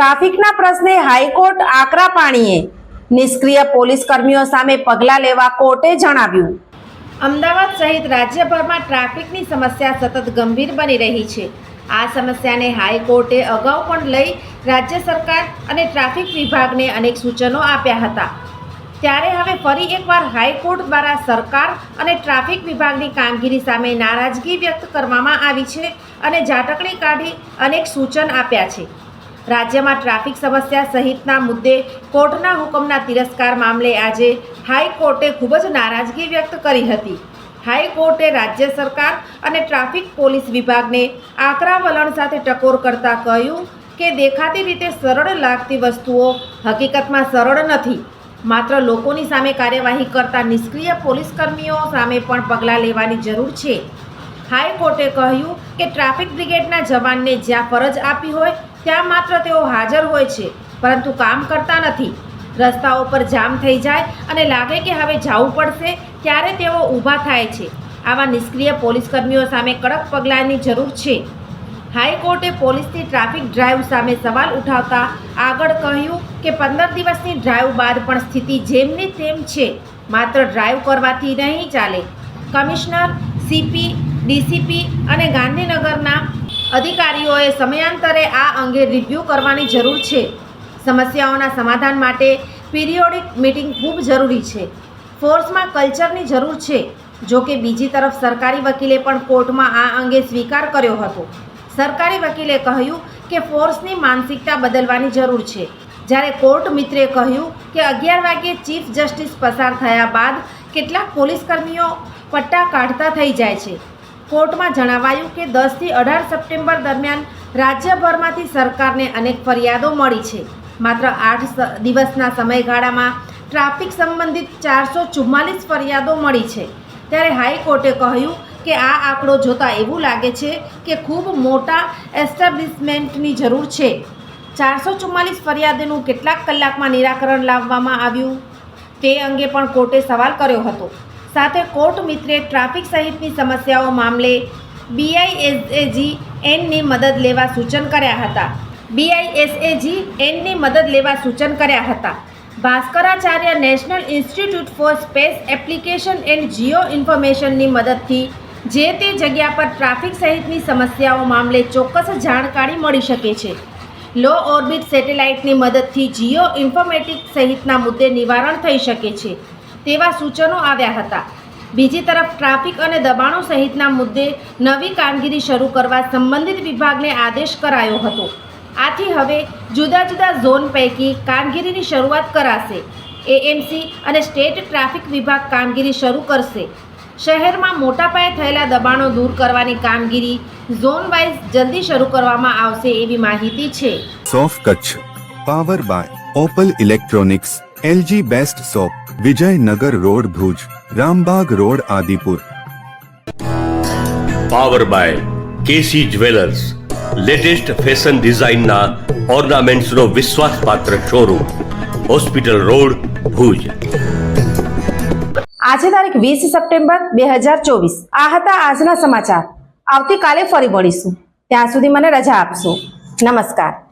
ટ્રાફિકના પ્રશ્ને હાઈકોર્ટ આકરા પાણીએ. નિષ્ક્રિય પોલીસ કર્મીઓ સામે પગલાં લેવા કોર્ટે જણાવ્યું. અમદાવાદ સહિત રાજ્યભરમાં ટ્રાફિકની સમસ્યા સતત ગંભીર બની રહી છે. આ સમસ્યાને હાઈકોર્ટે અગાઉ પણ લઈ રાજ્ય સરકાર અને ટ્રાફિક વિભાગને અનેક સૂચનો આપ્યા હતા. ત્યારે હવે ફરી એકવાર હાઈકોર્ટ દ્વારા સરકાર અને ટ્રાફિક વિભાગની કામગીરી સામે નારાજગી વ્યક્ત કરવામાં આવી છે અને ઝાટકણી કાઢી અનેક સૂચન આપ્યા છે. રાજ્યમાં ટ્રાફિક સમસ્યા સહિતના મુદ્દે કોર્ટના હુકમના તિરસ્કાર મામલે આજે હાઈકોર્ટે ખૂબ જ નારાજગી વ્યક્ત કરી હતી. હાઈકોર્ટે રાજ્ય સરકાર અને ટ્રાફિક પોલીસ વિભાગને આકરા વલણ સાથે ટકોર કરતા કહ્યું કે દેખાતી રીતે સરળ લાગતી વસ્તુઓ હકીકતમાં સરળ નથી. માત્ર લોકોની સામે કાર્યવાહી કરતા નિષ્ક્રિય પોલીસ કર્મીઓ સામે પણ પગલાં લેવાની જરૂર છે. હાઈકોર્ટે કહ્યું કે ટ્રાફિક બ્રિગેડના જવાનને જ્યાં ફરજ આપી હોય ત્યાં માત્ર તેઓ હાજર હોય છે, પરંતુ કામ કરતા નથી. રસ્તાઓ પર જામ થઈ જાય અને લાગે કે હવે જવું પડશે, ત્યારે તેઓ ઊભા થાય છે. આવા નિષ્ક્રિય પોલીસ કર્મીઓ સામે કડક પગલાંની જરૂર છે. હાઈકોર્ટે પોલીસની ટ્રાફિક ડ્રાઈવ સામે સવાલ ઉઠાવતા આગળ કહ્યું કે પંદર દિવસની ડ્રાઈવ બાદ પણ સ્થિતિ જેમની તેમ છે, માત્ર ડ્રાઈવ કરવાથી નહીં ચાલે. કમિશનર, સીપી, ડીસીપી અને ગાંધીનગરના અધિકારીઓએ સમયાંતરે આ અંગે રિવ્યૂ કરવાની જરૂર છે. સમસ્યાઓના સમાધાન માટે પિરિયોડિક મિટિંગ ખૂબ જરૂરી છે. ફોર્સમાં કલ્ચરની જરૂર છે. જો કે બીજી તરફ સરકારી વકીલે પણ કોર્ટમાં આ અંગે સ્વીકાર કર્યો હતો. સરકારી વકીલે કહ્યું કે ફોર્સની માનસિકતા બદલવાની જરૂર છે. જ્યારે કોર્ટ મિત્રે કહ્યું કે અગિયાર વાગ્યે ચીફ જસ્ટિસ પસાર થયા બાદ કેટલાક પોલીસકર્મીઓ પટ્ટા કાઢતા થઈ જાય છે. કોર્ટમાં જણાવાયું કે દસથી અઢાર સપ્ટેમ્બર દરમિયાન રાજ્યભરમાંથી સરકારને અનેક ફરિયાદો મળી છે. માત્ર આઠ દિવસના સમયગાળામાં ટ્રાફિક સંબંધિત ચારસો ચુમ્માલીસ ફરિયાદો મળી છે. ત્યારે હાઈકોર્ટે કહ્યું કે આ આંકડો જોતાં એવું લાગે છે કે ખૂબ મોટા એસ્ટાબ્લિશમેન્ટની જરૂર છે. ચારસો ચુમ્માલીસ ફરિયાદોનું કેટલાક કલાકમાં નિરાકરણ લાવવામાં આવ્યું? તે અંગે પણ કોર્ટે સવાલ કર્યો હતો. સાથે કોર્ટ મિત્રે ટ્રાફિક સહિતની સમસ્યાઓ મામલે બીઆઈએસએજી એનની મદદ લેવા સૂચન કર્યા હતા. બીઆઈએસએજી એનની મદદ લેવા સૂચન કર્યા હતા. Bhaskaracharya national institute for space application and geo ઇન્ફોર્મેશનની મદદથી જે તે જગ્યા પર ટ્રાફિક સહિતની સમસ્યાઓ મામલે ચોક્કસ જાણકારી મળી શકે છે. લો ઓર્બિટ સેટેલાઇટની મદદથી જીઓ ઇન્ફોર્મેટિક સહિતના મુદ્દે નિવારણ થઈ શકે છે. તેવા સૂચનો આવ્યા હતા. બીજી તરફ ટ્રાફિક અને દબાણો સહિતના મુદ્દે નવી કામગીરી શરૂ કરવા સંબંધિત વિભાગને આદેશ કરાયો હતો. આથી હવે જુદા જુદા ઝોન પૈકી કામગીરીની શરૂઆત કરાશે. એએમસી અને સ્ટેટ ટ્રાફિક વિભાગ કામગીરી શરૂ કરશે. શહેરમાં મોટા પાયે થયેલા દબાણો દૂર કરવાની કામગીરી ઝોન વાઇઝ જલ્દી શરૂ કરવામાં આવશે એવી માહિતી છે. સોફ Kutch, power by opal electronics LG best shop Vijaynagar road Bhuj Rambag road Adipur power by KC jewellers latest fashion ડિઝાઇનના ઓર્નામેન્ટ્સનો વિશ્વાસપાત્ર શોરૂમ હોસ્પિટલ રોડ ભુજ આજે તારીખ વીસ સપ્ટેમ્બર બે હજાર ચોવીસ. આ હતા આજના સમાચાર. આવતીકાલે ફરી મળીશું. ત્યાં સુધી મને રજા આપશો. નમસ્કાર.